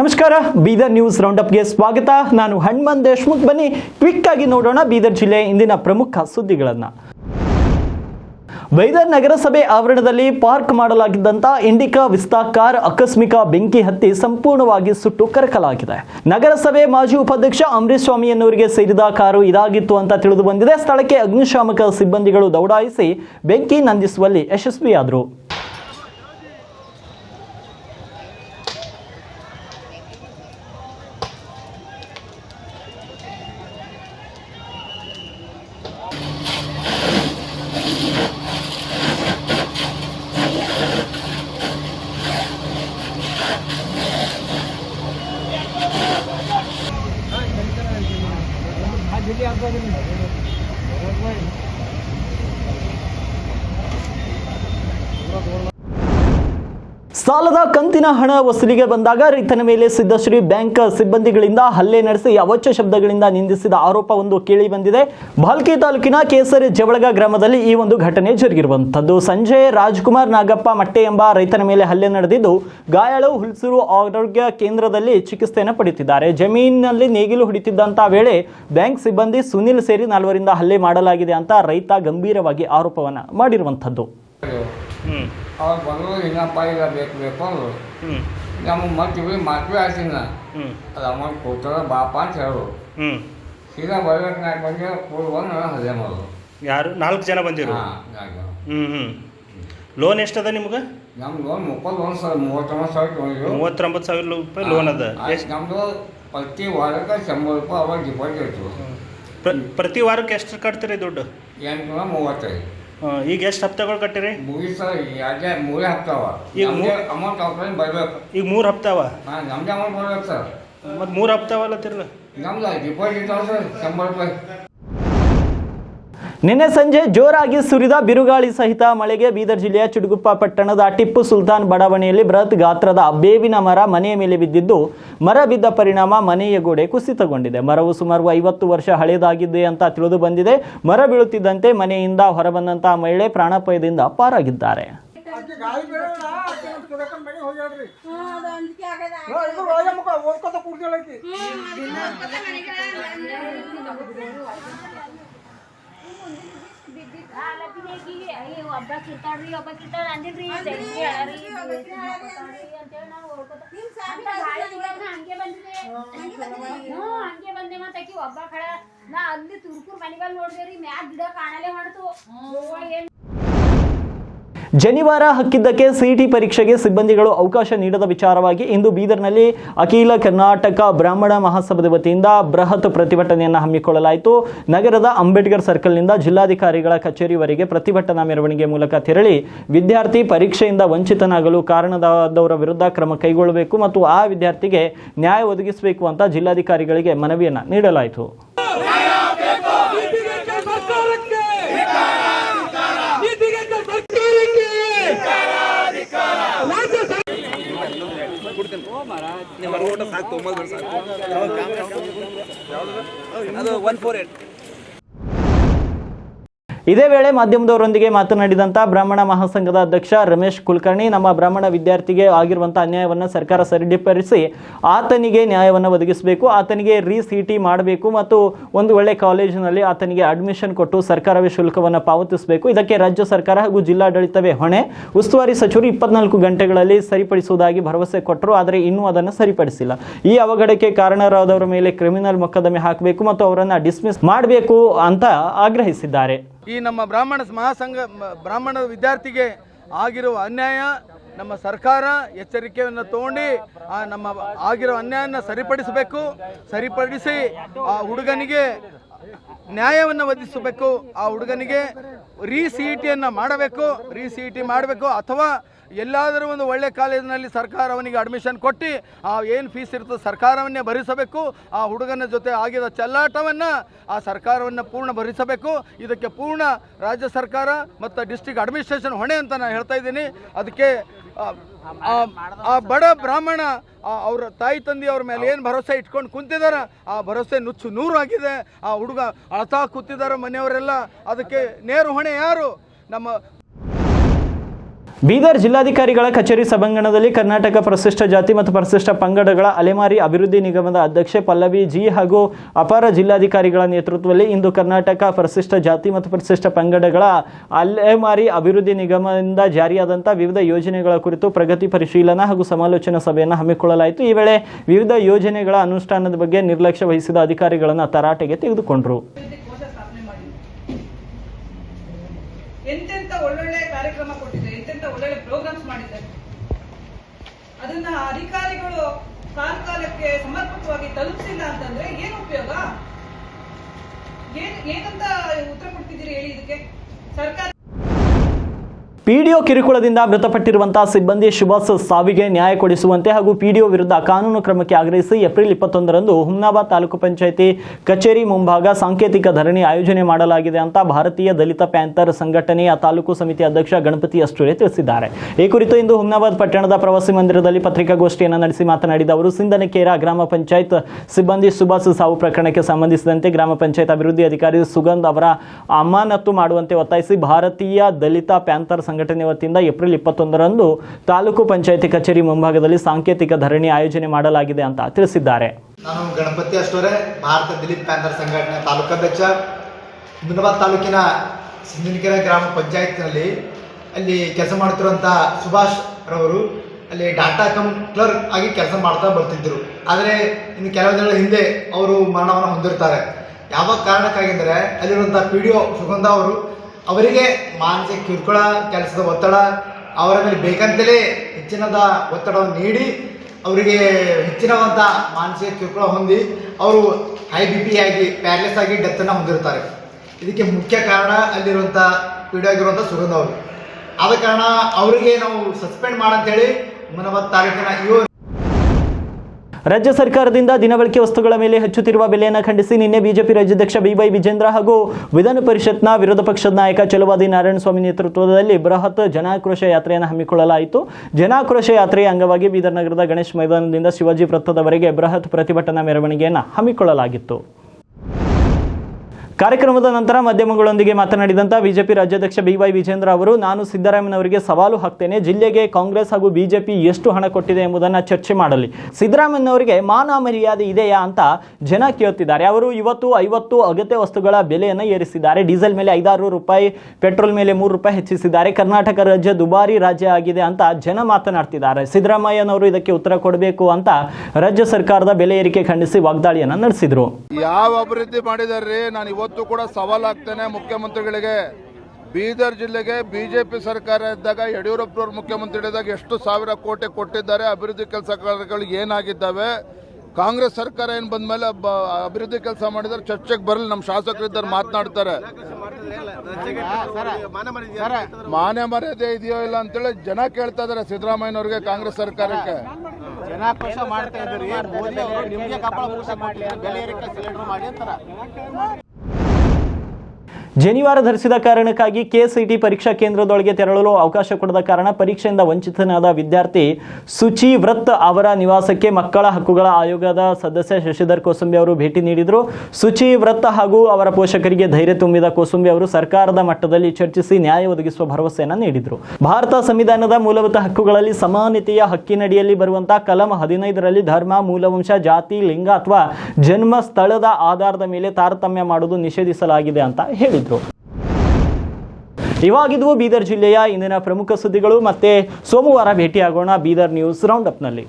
ನಮಸ್ಕಾರ, ಬೀದರ್ ನ್ಯೂಸ್ ರೌಂಡಪ್ಗೆ ಸ್ವಾಗತ. ನಾನು ಹಣ್ಮನ್ ದೇಶ್ಮುಖ್. ಬನ್ನಿ, ಕ್ವಿಕ್ ಆಗಿ ನೋಡೋಣ ಬೀದರ್ ಜಿಲ್ಲೆ ಇಂದಿನ ಪ್ರಮುಖ ಸುದ್ದಿಗಳನ್ನು. ಬೈದರ್ ನಗರಸಭೆ ಆವರಣದಲ್ಲಿ ಪಾರ್ಕ್ ಮಾಡಲಾಗಿದ್ದಂಥ ಇಂಡಿಕಾ ವಿಸ್ತಾ ಕಾರ್ ಆಕಸ್ಮಿಕ ಬೆಂಕಿ ಹತ್ತಿ ಸಂಪೂರ್ಣವಾಗಿ ಸುಟ್ಟು ಕರಕಲಾಗಿದೆ. ನಗರಸಭೆ ಮಾಜಿ ಉಪಾಧ್ಯಕ್ಷ ಅಂಬರೀಶ್ ಸ್ವಾಮಿ ಎನ್ನುವರಿಗೆ ಸೇರಿದ ಕಾರು ಇದಾಗಿತ್ತು ಅಂತ ತಿಳಿದು ಬಂದಿದೆ. ಸ್ಥಳಕ್ಕೆ ಅಗ್ನಿಶಾಮಕ ಸಿಬ್ಬಂದಿಗಳು ದೌಡಾಯಿಸಿ ಬೆಂಕಿ ನಂದಿಸುವಲ್ಲಿ ಯಶಸ್ವಿಯಾದರು. Ulan doğrular. ಸಾಲದ ಕಂತಿನ ಹಣ ವಸೂಲಿಗೆ ಬಂದಾಗ ರೈತನ ಮೇಲೆ ಸಿದ್ದಶ್ರೀ ಬ್ಯಾಂಕ್ ಸಿಬ್ಬಂದಿಗಳಿಂದ ಹಲ್ಲೆ ನಡೆಸಿ ಅವಚ್ಚ ಶಬ್ದಗಳಿಂದ ನಿಂದಿಸಿದ ಆರೋಪ ಒಂದು ಕೇಳಿ ಬಂದಿದೆ. ಭಾಲ್ಕಿ ತಾಲೂಕಿನ ಕೇಸರಿ ಜವಳಗ ಗ್ರಾಮದಲ್ಲಿ ಈ ಒಂದು ಘಟನೆ ಜರುಗಿರುವಂಥದ್ದು. ಸಂಜೆ ರಾಜ್ಕುಮಾರ್ ನಾಗಪ್ಪ ಮಟ್ಟೆ ಎಂಬ ರೈತನ ಮೇಲೆ ಹಲ್ಲೆ ನಡೆದಿದ್ದು, ಗಾಯಾಳು ಹುಲ್ಸೂರು ಆರೋಗ್ಯ ಕೇಂದ್ರದಲ್ಲಿ ಚಿಕಿತ್ಸೆಯನ್ನು ಪಡೆಯುತ್ತಿದ್ದಾರೆ. ಜಮೀನಿನಲ್ಲಿ ನೇಗಿಲು ಹೊಡಿತಿದ್ದಂಥ ವೇಳೆ ಬ್ಯಾಂಕ್ ಸಿಬ್ಬಂದಿ ಸುನಿಲ್ ಸೇರಿ ನಾಲ್ವರಿಂದ ಹಲ್ಲೆ ಮಾಡಲಾಗಿದೆ ಅಂತ ರೈತ ಗಂಭೀರವಾಗಿ ಆರೋಪವನ್ನು ಮಾಡಿರುವಂಥದ್ದು. ಅವ್ರು ಬಂದರು ಇನ್ನಪ್ಪ ಈಗ ಬೇಕು ಬೇಕು ಅಂದರು. ನಮಗೆ ಮತ್ತೆ ಇವ್ರಿಗೆ ಮಾತುವೆ ಆಸಿನ ಹ್ಮ್. ಅದು ಅಮೌಂಟ್ ಕೊಡ್ತಾರ ಬಾಪ ಅಂತ ಹೇಳೋರು. ಸೀದಾ ಬರ್ಬೇಕು ನಾಲ್ಕು ಬಂದು ಕೂಡಿ ಬಂದು ಹಲ್ಲೆ ಮಾಡೋದು ಯಾರು? ನಾಲ್ಕು ಜನ ಬಂದಿರು ಹ್ಞೂ ಹ್ಞೂ ಲೋನ್ ಎಷ್ಟದ ನಿಮ್ಗೆ? ನಮ್ಮ ಲೋನ್ ಮುಪ್ಪತ್ತು ಒಂದು ಸಾವಿರ ಮೂವತ್ತೊಂಬತ್ತು ಸಾವಿರ ತೊಗೊಂಡಿದ್ರು ಮೂವತ್ತೊಂಬತ್ತು ಸಾವಿರ ರೂಪಾಯಿ ಲೋನ್ ಅದ. ನಮ್ಮದು ಪ್ರತಿ ವಾರಕ್ಕೆ ಶಂಬರ್ ರೂಪಾಯಿ ಅವಾಗ ಡಿಪಾಸಿಟ್ ಇರ್ತದೆ. ಪ್ರ- ಪ್ರತಿ ವಾರಕ್ಕೆ ಎಷ್ಟು ಕಟ್ತೀರಿ ದುಡ್ಡು? ಎಂಟುನೂರ ಮೂವತ್ತೈದು. ಈಗ ಎಷ್ಟು ಹಪ್ತಾಗಳು ಕಟ್ಟಿರಿ? ಮುಗಿಸ ಎರಡೇ ಮೂರೇ ಹಪ್ತಾವ. ಈಗ ಮೂರು ಅಮೌಂಟ್ ಅವ್ರಿಂದ ಬರ್ಬೇಕು. ಈಗ ಮೂರು ಹಪ್ತಾವ? ಹಾಂ ನಮ್ಮದೇ ಅಮೌಂಟ್ ಬರ್ಬೇಕು ಸರ್. ಮತ್ತು ಮೂರು ಹಪ್ತಾವಲ್ಲ ತಿರ್ಲ ನಮ್ದು ಡಿಪಾಸಿಟ್ ಸರ್ ಶಂಬರ್ ರೂಪಾಯಿ. ನಿನ್ನೆ ಸಂಜೆ ಜೋರಾಗಿ ಸುರಿದ ಬಿರುಗಾಳಿ ಸಹಿತ ಮಳೆಗೆ ಬೀದರ್ ಜಿಲ್ಲೆಯ ಚುಡುಗುಪ್ಪ ಪಟ್ಟಣದ ಟಿಪ್ಪು ಸುಲ್ತಾನ್ ಬಡಾವಣೆಯಲ್ಲಿ ಬೃಹತ್ ಗಾತ್ರದ ಬೇವಿನ ಮರ ಮನೆಯ ಮೇಲೆ ಬಿದ್ದಿದ್ದು ಮರ ಬಿದ್ದ ಪರಿಣಾಮ ಮನೆಯ ಗೋಡೆ ಕುಸಿತಗೊಂಡಿದೆ. ಮರವು ಸುಮಾರು ಐವತ್ತು ವರ್ಷ ಹಳೆಯದಾಗಿದೆ ಅಂತ ತಿಳಿದು ಬಂದಿದೆ. ಮರ ಬೀಳುತ್ತಿದ್ದಂತೆ ಮನೆಯಿಂದ ಹೊರಬಂದಂತಹ ಮಹಿಳೆ ಪ್ರಾಣಾಪಾಯದಿಂದ ಪಾರಾಗಿದ್ದಾರೆ. ಹಂಗೆ ಬಂದಿದೆ ಹ್ಞೂ ಹಂಗೆ ಬಂದೆ ಮತ್ತೆ ಆಕಿ ಒಬ್ಬ ಕಳ ನಾ ಅಲ್ಲಿ ತುರ್ಕೂರ್ ಮನಿಗಲ್ ನೋಡ್ದೇರಿ ಮ್ಯಾಗ ಗಿಡ ಕಾಣಲೆ ಮಾಡ್ತು ಏನ್ ಜನಿವಾರ ಹಕ್ಕಿದ್ದಕ್ಕೆ ಸಿಇಟಿ ಪರೀಕ್ಷೆಗೆ ಸಿಬ್ಬಂದಿಗಳು ಅವಕಾಶ ನೀಡದ ವಿಚಾರವಾಗಿ ಇಂದು ಬೀದರ್ನಲ್ಲಿ ಅಖಿಲ ಕರ್ನಾಟಕ ಬ್ರಾಹ್ಮಣ ಮಹಾಸಭಾದ ವತಿಯಿಂದ ಬೃಹತ್ ಪ್ರತಿಭಟನೆಯನ್ನು ಹಮ್ಮಿಕೊಳ್ಳಲಾಯಿತು. ನಗರದ ಅಂಬೇಡ್ಕರ್ ಸರ್ಕಲ್ನಿಂದ ಜಿಲ್ಲಾಧಿಕಾರಿಗಳ ಕಚೇರಿವರೆಗೆ ಪ್ರತಿಭಟನಾ ಮೆರವಣಿಗೆ ಮೂಲಕ ತೆರಳಿ ವಿದ್ಯಾರ್ಥಿ ಪರೀಕ್ಷೆಯಿಂದ ವಂಚಿತನಾಗಲು ಕಾರಣದಾದವರ ವಿರುದ್ಧ ಕ್ರಮ ಕೈಗೊಳ್ಳಬೇಕು ಮತ್ತು ಆ ವಿದ್ಯಾರ್ಥಿಗೆ ನ್ಯಾಯ ಒದಗಿಸಬೇಕು ಅಂತ ಜಿಲ್ಲಾಧಿಕಾರಿಗಳಿಗೆ ಮನವಿಯನ್ನು ನೀಡಲಾಯಿತು. ಅದು ಒನ್ ಫೋರ್ ಏಟ್ ಇದೇ ವೇಳೆ ಮಾಧ್ಯಮದವರೊಂದಿಗೆ ಮಾತನಾಡಿದಂತ ಬ್ರಾಹ್ಮಣ ಮಹಾಸಂಘದ ಅಧ್ಯಕ್ಷ ರಮೇಶ್ ಕುಲಕರ್ಣಿ, ನಮ್ಮ ಬ್ರಾಹ್ಮಣ ವಿದ್ಯಾರ್ಥಿಗೆ ಆಗಿರುವಂಥ ಅನ್ಯಾಯವನ್ನು ಸರ್ಕಾರ ಸರಿಪಡಿಸಿ ಆತನಿಗೆ ನ್ಯಾಯವನ್ನು ಒದಗಿಸಬೇಕು, ಆತನಿಗೆ ರೀ ಸಿ ಟಿ ಮಾಡಬೇಕು ಮತ್ತು ಒಂದು ಒಳ್ಳೆ ಕಾಲೇಜಿನಲ್ಲಿ ಆತನಿಗೆ ಅಡ್ಮಿಷನ್ ಕೊಟ್ಟು ಸರ್ಕಾರವೇ ಶುಲ್ಕವನ್ನು ಪಾವತಿಸಬೇಕು. ಇದಕ್ಕೆ ರಾಜ್ಯ ಸರ್ಕಾರ ಹಾಗೂ ಜಿಲ್ಲಾಡಳಿತವೇ ಹೊಣೆ. ಉಸ್ತುವಾರಿ ಸಚಿವರು ಇಪ್ಪತ್ನಾಲ್ಕು ಗಂಟೆಗಳಲ್ಲಿ ಸರಿಪಡಿಸುವುದಾಗಿ ಭರವಸೆ ಕೊಟ್ಟರು, ಆದರೆ ಇನ್ನೂ ಅದನ್ನು ಸರಿಪಡಿಸಿಲ್ಲ. ಈ ಅವಘಡಕ್ಕೆ ಕಾರಣರಾದವರ ಮೇಲೆ ಕ್ರಿಮಿನಲ್ ಮೊಕದ್ದಮೆ ಹಾಕಬೇಕು ಮತ್ತು ಅವರನ್ನು ಡಿಸ್ಮಿಸ್ ಮಾಡಬೇಕು ಅಂತ ಆಗ್ರಹಿಸಿದ್ದಾರೆ. ಈ ನಮ್ಮ ಬ್ರಾಹ್ಮಣ ಮಹಾಸಂಘ, ಬ್ರಾಹ್ಮಣ ವಿದ್ಯಾರ್ಥಿಗೆ ಆಗಿರುವ ಅನ್ಯಾಯ ನಮ್ಮ ಸರ್ಕಾರ ಎಚ್ಚರಿಕೆಯನ್ನು ತಗೊಂಡು, ಆ ನಮ್ಮ ಆಗಿರೋ ಅನ್ಯಾಯನ ಸರಿಪಡಿಸಬೇಕು, ಸರಿಪಡಿಸಿ ಆ ಹುಡುಗನಿಗೆ ನ್ಯಾಯವನ್ನು ಒದಗಿಸಬೇಕು, ಆ ಹುಡುಗನಿಗೆ ರೀ ಸಿ ಇ ಟಿಯನ್ನು ಮಾಡಬೇಕು, ರೀ ಸಿ ಇ ಟಿ ಮಾಡಬೇಕು ಅಥವಾ ಎಲ್ಲಾದರೂ ಒಂದು ಒಳ್ಳೆ ಕಾಲೇಜಿನಲ್ಲಿ ಸರ್ಕಾರ ಅವನಿಗೆ ಅಡ್ಮಿಷನ್ ಕೊಟ್ಟು ಆ ಏನು ಫೀಸ್ ಇರ್ತದೆ ಸರ್ಕಾರವನ್ನೇ ಭರಿಸಬೇಕು ಆ ಹುಡುಗನ ಜೊತೆ ಆಗಿದ ಚಲ್ಲಾಟವನ್ನು ಆ ಸರ್ಕಾರವನ್ನು ಪೂರ್ಣ ಭರಿಸಬೇಕು. ಇದಕ್ಕೆ ಪೂರ್ಣ ರಾಜ್ಯ ಸರ್ಕಾರ ಮತ್ತು ಡಿಸ್ಟಿಕ್ ಅಡ್ಮಿನಿಸ್ಟ್ರೇಷನ್ ಹೊಣೆ ಅಂತ ನಾನು ಹೇಳ್ತಾ ಇದ್ದೀನಿ. ಅದಕ್ಕೆ ಆ, ಬಡ ಬ್ರಾಹ್ಮಣ ಅವ್ರ ತಾಯಿ ತಂದೆ ಅವ್ರ ಮೇಲೆ ಏನು ಭರವಸೆ ಇಟ್ಕೊಂಡು ಕುಂತಿದ್ದಾರೆ ಆ ಭರವಸೆ ನುಚ್ಚು ನೂರು ಆಗಿದೆ. ಆ ಹುಡುಗ ಅಳತಾ ಕೂತಿದ್ದಾರೆ ಮನೆಯವರೆಲ್ಲ. ಅದಕ್ಕೆ ನೇರು ಹೊಣೆ ಯಾರು? ನಮ್ಮ ಬೀದರ್ ಜಿಲ್ಲಾಧಿಕಾರಿಗಳ ಕಚೇರಿ ಸಭಾಂಗಣದಲ್ಲಿ ಕರ್ನಾಟಕ ಪರಿಶಿಷ್ಟ ಜಾತಿ ಮತ್ತು ಪರಿಶಿಷ್ಟ ಪಂಗಡಗಳ ಅಲೆಮಾರಿ ಅಭಿವೃದ್ಧಿ ನಿಗಮದ ಅಧ್ಯಕ್ಷೆ ಪಲ್ಲವಿ ಜಿ ಹಾಗೂ ಅಪರ ಜಿಲ್ಲಾಧಿಕಾರಿಗಳ ನೇತೃತ್ವದಲ್ಲಿ ಇಂದು ಕರ್ನಾಟಕ ಪರಿಶಿಷ್ಟ ಜಾತಿ ಮತ್ತು ಪರಿಶಿಷ್ಟ ಪಂಗಡಗಳ ಅಲೆಮಾರಿ ಅಭಿವೃದ್ಧಿ ನಿಗಮದಿಂದ ಜಾರಿಯಾದಂಥ ವಿವಿಧ ಯೋಜನೆಗಳ ಕುರಿತು ಪ್ರಗತಿ ಪರಿಶೀಲನಾ ಹಾಗೂ ಸಮಾಲೋಚನಾ ಸಭೆಯನ್ನು ಹಮ್ಮಿಕೊಳ್ಳಲಾಯಿತು. ಈ ವೇಳೆ ವಿವಿಧ ಯೋಜನೆಗಳ ಅನುಷ್ಠಾನದ ಬಗ್ಗೆ ನಿರ್ಲಕ್ಷ್ಯ ವಹಿಸಿದ ಅಧಿಕಾರಿಗಳನ್ನು ತರಾಟೆಗೆ ತೆಗೆದುಕೊಂಡರು. ಎಂತೆಂತ ಒಳ್ಳೊಳ್ಳೆ ಕಾರ್ಯಕ್ರಮ ಕೊಟ್ಟಿದ್ದಾರೆ ಎಂತೆಂತ ಒಳ್ಳೊಳ್ಳೆ ಪ್ರೋಗ್ರಾಮ್ಸ್ ಮಾಡಿದ್ದಾರೆ. ಅದನ್ನ ಅಧಿಕಾರಿಗಳು ಕಾಲಕಾಲಕ್ಕೆ ಸಮರ್ಪಕವಾಗಿ ತಲುಪಿಸಿಲ್ಲ ಅಂತಂದ್ರೆ ಏನು ಉಪಯೋಗ? ಏನ್, ಏನಂತ ಉತ್ತರ ಕೊಡ್ತಿದ್ದೀರಿ ಹೇಳಿ ಇದಕ್ಕೆ? ಸರ್ಕಾರ ಪಿಡಿಒ ಕಿರುಕುಳದಿಂದ ಮೃತಪಟ್ಟಿರುವಂತಹ ಸಿಬ್ಬಂದಿ ಶುಭಾಸ್ ಸಾವಿಗೆ ನ್ಯಾಯ ಕೊಡಿಸುವಂತೆ ಹಾಗೂ ಪಿಡಿಒ ವಿರುದ್ಧ ಕಾನೂನು ಕ್ರಮಕ್ಕೆ ಆಗ್ರಹಿಸಿ ಏಪ್ರಿಲ್ ಇಪ್ಪತ್ತೊಂದರಂದು ಹುಮ್ನಾಬಾದ್ ತಾಲೂಕು ಪಂಚಾಯಿತಿ ಕಚೇರಿ ಮುಂಭಾಗ ಸಾಂಕೇತಿಕ ಧರಣಿ ಆಯೋಜನೆ ಮಾಡಲಾಗಿದೆ ಅಂತ ಭಾರತೀಯ ದಲಿತ ಪ್ಯಾಂಥರ್ ಸಂಘಟನೆಯ ತಾಲೂಕು ಸಮಿತಿ ಅಧ್ಯಕ್ಷ ಗಣಪತಿ ಅಷ್ಟೂರೆ ತಿಳಿಸಿದ್ದಾರೆ. ಈ ಕುರಿತು ಇಂದು ಹುಮ್ನಾಬಾದ್ ಪಟ್ಟಣದ ಪ್ರವಾಸಿ ಮಂದಿರದಲ್ಲಿ ಪತ್ರಿಕಾಗೋಷ್ಠಿಯನ್ನು ನಡೆಸಿ ಮಾತನಾಡಿದ ಅವರು, ಸಿಂಧನಕೇರ ಗ್ರಾಮ ಪಂಚಾಯತ್ ಸಿಬ್ಬಂದಿ ಸುಭಾಸ್ ಸಾವು ಪ್ರಕರಣಕ್ಕೆ ಸಂಬಂಧಿಸಿದಂತೆ ಗ್ರಾಮ ಪಂಚಾಯತ್ ಅಭಿವೃದ್ಧಿ ಅಧಿಕಾರಿ ಸುಗಂಧ್ ಅವರ ಅಮಾನತು ಮಾಡುವಂತೆ ಒತ್ತಾಯಿಸಿ ಭಾರತೀಯ ದಲಿತ ಪ್ಯಾಂಥರ್ ಸಂಘಟನೆ ವತಿಯಿಂದ ಏಪ್ರಿಲ್ ಇಪ್ಪತ್ತೊಂದರಂದು ತಾಲೂಕು ಪಂಚಾಯಿತಿ ಕಚೇರಿ ಮುಂಭಾಗದಲ್ಲಿ ಸಾಂಕೇತಿಕ ಧರಣಿ ಆಯೋಜನೆ ಮಾಡಲಾಗಿದೆ ಅಂತ ತಿಳಿಸಿದ್ದಾರೆ. ನಾನು ಗಣಪತಿ ಅಷ್ಟೋರೆ, ಭಾರತ ದಿಲೀಪ್ ಪ್ಯಾಂಥರ್ ಸಂಘಟನೆ ತಾಲೂಕಾಧ್ಯಕ್ಷ ಹುಮನಾಬಾದ್ ತಾಲೂಕಿನ ಸಿಂಧನಕೆರೆ ಗ್ರಾಮ ಪಂಚಾಯತ್ನಲ್ಲಿ ಅಲ್ಲಿ ಕೆಲಸ ಮಾಡ್ತಿರುವಂಥ ಸುಭಾಷ್ ರವರು ಅಲ್ಲಿ ಡಾಟಾ ಕಮ್ ಕ್ಲರ್ಕ್ ಆಗಿ ಕೆಲಸ ಮಾಡ್ತಾ ಬರ್ತಿದ್ದರು ಆದರೆ ಇನ್ನು ಕೆಲವು ದಿನಗಳ ಹಿಂದೆ ಅವರು ಮರಣವನ್ನು ಹೊಂದಿರ್ತಾರೆ ಯಾವ ಕಾರಣಕ್ಕಾಗಿದ್ದರೆ ಅಲ್ಲಿರುವಂಥ ಪಿ ಡಿ ಸುಗಂಧ ಅವರು ಅವರಿಗೆ ಮಾನಸಿಕ ಕಿರುಕುಳ, ಕೆಲಸದ ಒತ್ತಡ, ಅವರ ಮೇಲೆ ಬೇಕಂತಲೇ ಹೆಚ್ಚಿನದ ಒತ್ತಡವನ್ನು ನೀಡಿ, ಅವರಿಗೆ ಹೆಚ್ಚಿನವಂಥ ಮಾನಸಿಕ ಕಿರುಕುಳ ಹೊಂದಿ, ಅವರು ಹೈ ಬಿ ಪಿ ಆಗಿ ಪ್ಯಾರ್ಲೆಸ್ ಆಗಿ ಡೆತ್ತನ್ನು ಹೊಂದಿರ್ತಾರೆ ಇದಕ್ಕೆ ಮುಖ್ಯ ಕಾರಣ ಅಲ್ಲಿರುವಂಥ ಪೀಡಾಗಿರುವಂಥ ಸುಗಂಧ ಅವರು. ಆದ ಕಾರಣ ಅವರಿಗೆ ನಾವು ಸಸ್ಪೆಂಡ್ ಮಾಡಂತೇಳಿ ಹುಮನಾಬಾದ್ ತಾರೀಕಿನ ಇಒ ರಾಜ್ಯ ಸರ್ಕಾರದಿಂದ ದಿನಬಳಕೆ ವಸ್ತುಗಳ ಮೇಲೆ ಹೆಚ್ಚುತ್ತಿರುವ ಬೆಲೆಯನ್ನು ಖಂಡಿಸಿ ನಿನ್ನೆ ಬಿಜೆಪಿ ರಾಜ್ಯಾಧ್ಯಕ್ಷ ಬಿವೈ ವಿಜೇಂದ್ರ ಹಾಗೂ ವಿಧಾನ ಪರಿಷತ್ನ ವಿರೋಧ ಪಕ್ಷದ ನಾಯಕ ಚಲವಾದಿ ನಾರಾಯಣಸ್ವಾಮಿ ನೇತೃತ್ವದಲ್ಲಿ ಬೃಹತ್ ಜನಾಕ್ರೋಶ ಯಾತ್ರೆಯನ್ನು ಹಮ್ಮಿಕೊಳ್ಳಲಾಯಿತು. ಜನಾಕ್ರೋಶ ಯಾತ್ರೆಯ ಅಂಗವಾಗಿ ಬೀದರ್ ನಗರದ ಗಣೇಶ್ ಮೈದಾನದಿಂದ ಶಿವಾಜಿ ವೃತ್ತದವರೆಗೆ ಬೃಹತ್ ಪ್ರತಿಭಟನಾ ಮೆರವಣಿಗೆಯನ್ನು ಹಮ್ಮಿಕೊಳ್ಳಲಾಗಿತ್ತು. ಕಾರ್ಯಕ್ರಮದ ನಂತರ ಮಾಧ್ಯಮಗಳೊಂದಿಗೆ ಮಾತನಾಡಿದಂಥ ಬಿಜೆಪಿ ರಾಜ್ಯಾಧ್ಯಕ್ಷ ಬಿವೈ ವಿಜೇಂದ್ರ ಅವರು, ನಾನು ಸಿದ್ದರಾಮಯ್ಯನವರಿಗೆ ಸವಾಲು ಹಾಕ್ತೇನೆ. ಜಿಲ್ಲೆಗೆ ಕಾಂಗ್ರೆಸ್ ಹಾಗೂ ಬಿಜೆಪಿ ಎಷ್ಟು ಹಣ ಕೊಟ್ಟಿದೆ ಎಂಬುದನ್ನು ಚರ್ಚೆ ಮಾಡಲಿ. ಸಿದ್ದರಾಮಯ್ಯನವರಿಗೆ ಮಾನ ಮರ್ಯಾದೆ ಇದೆಯಾ ಅಂತ ಜನ ಕೇಳ್ತಿದ್ದಾರೆ. ಅವರು ಇವತ್ತು ಐವತ್ತು ಅಗತ್ಯ ವಸ್ತುಗಳ ಬೆಲೆಯನ್ನು ಏರಿಸಿದ್ದಾರೆ. ಡೀಸೆಲ್ ಮೇಲೆ ಐದಾರು ರೂಪಾಯಿ, ಪೆಟ್ರೋಲ್ ಮೇಲೆ ಮೂರು ರೂಪಾಯಿ ಹೆಚ್ಚಿಸಿದ್ದಾರೆ. ಕರ್ನಾಟಕ ರಾಜ್ಯ ದುಬಾರಿ ರಾಜ್ಯ ಆಗಿದೆ ಅಂತ ಜನ ಮಾತನಾಡ್ತಿದ್ದಾರೆ. ಸಿದ್ದರಾಮಯ್ಯನವರು ಇದಕ್ಕೆ ಉತ್ತರ ಕೊಡಬೇಕು ಅಂತ ರಾಜ್ಯ ಸರ್ಕಾರದ ಬೆಲೆ ಏರಿಕೆ ಖಂಡಿಸಿ ವಾಗ್ದಾಳಿಯನ್ನು ನಡೆಸಿದರು. ಯಾವ ಅಭಿವೃದ್ಧಿ ಮಾಡಿದಾರ್ರಿ? ನಾನು ಇವತ್ತು ಕೂಡ ಸವಾಲಾಗ್ತೇನೆ ಮುಖ್ಯಮಂತ್ರಿಗಳಿಗೆ. ಬೀದರ್ ಜಿಲ್ಲೆಗೆ ಬಿಜೆಪಿ ಸರ್ಕಾರ ಇದ್ದಾಗ, ಯಡಿಯೂರಪ್ಪನವ್ರು ಮುಖ್ಯಮಂತ್ರಿ ಇದ್ದಾಗ ಎಷ್ಟು ಸಾವಿರ ಕೋಟಿ ಕೊಟ್ಟಿದ್ದಾರೆ, ಅಭಿವೃದ್ಧಿ ಕೆಲಸ ಕಾರ್ಯಗಳು ಏನಾಗಿದ್ದಾವೆ? ಕಾಂಗ್ರೆಸ್ ಸರ್ಕಾರ ಏನು ಬಂದ ಮೇಲೆ ಅಭಿವೃದ್ಧಿ ಕೆಲಸ ಮಾಡಿದ್ರೆ, ಚರ್ಚೆಗೆ ಬರಲಿ ನಮ್ಮ ಶಾಸಕರಿದ್ದಾರೆ ಮಾತನಾಡ್ತಾರೆ. ಮಾನ್ಯ ಮರ್ಯಾದೆ ಇದೆಯೋ ಇಲ್ಲ ಅಂತೇಳಿ ಜನ ಕೇಳ್ತಾ ಇದಾರೆ ಸಿದ್ದರಾಮಯ್ಯನವ್ರಿಗೆ ಕಾಂಗ್ರೆಸ್ ಸರ್ಕಾರಕ್ಕೆ. ಮಾಡ್ತಾ ಇದ್ರಿ ಮೋದಿ ಅವರು ನಿಮ್ಗೆ ಕಪಾಳ ಪೂಜೆ ಮಾಡ್ಲಿಲ್ಲ ಬೆಲೆ ಏರಿಕೆ ಸಿಲಿಂಡರ್ ಮಾಡಿ ಅಂತಾರ ಜನಿವಾರ ಧರಿಸಿದ ಕಾರಣಕ್ಕಾಗಿ ಕೆಎಸ್ಐಟಿ ಪರೀಕ್ಷಾ ಕೇಂದ್ರದೊಳಗೆ ತೆರಳಲು ಅವಕಾಶ ಕೊಡದ ಕಾರಣ ಪರೀಕ್ಷೆಯಿಂದ ವಂಚಿತನಾದ ವಿದ್ಯಾರ್ಥಿ ಸುಚಿ ವ್ರತ್ ಅವರ ನಿವಾಸಕ್ಕೆ ಮಕ್ಕಳ ಹಕ್ಕುಗಳ ಆಯೋಗದ ಸದಸ್ಯ ಶಶಿಧರ್ ಕೋಸಂಬಿ ಅವರು ಭೇಟಿ ನೀಡಿದರು. ಸುಚಿ ವ್ರತ್ ಹಾಗೂ ಅವರ ಪೋಷಕರಿಗೆ ಧೈರ್ಯ ತುಂಬಿದ ಕೋಸಂಬಿ ಅವರು ಸರ್ಕಾರದ ಮಟ್ಟದಲ್ಲಿ ಚರ್ಚಿಸಿ ನ್ಯಾಯ ಒದಗಿಸುವ ಭರವಸೆಯನ್ನು ನೀಡಿದರು. ಭಾರತ ಸಂವಿಧಾನದ ಮೂಲಭೂತ ಹಕ್ಕುಗಳಲ್ಲಿ ಸಮಾನತೆಯ ಹಕ್ಕಿನಡಿಯಲ್ಲಿ ಬರುವಂತಹ ಕಲಂ ಹದಿನೈದರಲ್ಲಿ ಧರ್ಮ, ಮೂಲವಂಶ, ಜಾತಿ, ಲಿಂಗ ಅಥವಾ ಜನ್ಮ ಸ್ಥಳದ ಆಧಾರದ ಮೇಲೆ ತಾರತಮ್ಯ ಮಾಡುವುದು ನಿಷೇಧಿಸಲಾಗಿದೆ ಅಂತ ಹೇಳಿದರು. ಇವಾಗಿದ್ವು ಬೀದರ್ ಜಿಲ್ಲೆಯ ಇಂದಿನ ಪ್ರಮುಖ ಸುದ್ದಿಗಳು ಮತ್ತೆ ಸೋಮವಾರ ಭೇಟಿಯಾಗೋಣ ಬೀದರ್ ನ್ಯೂಸ್ ರೌಂಡ್ ಅಪ್ನಲ್ಲಿ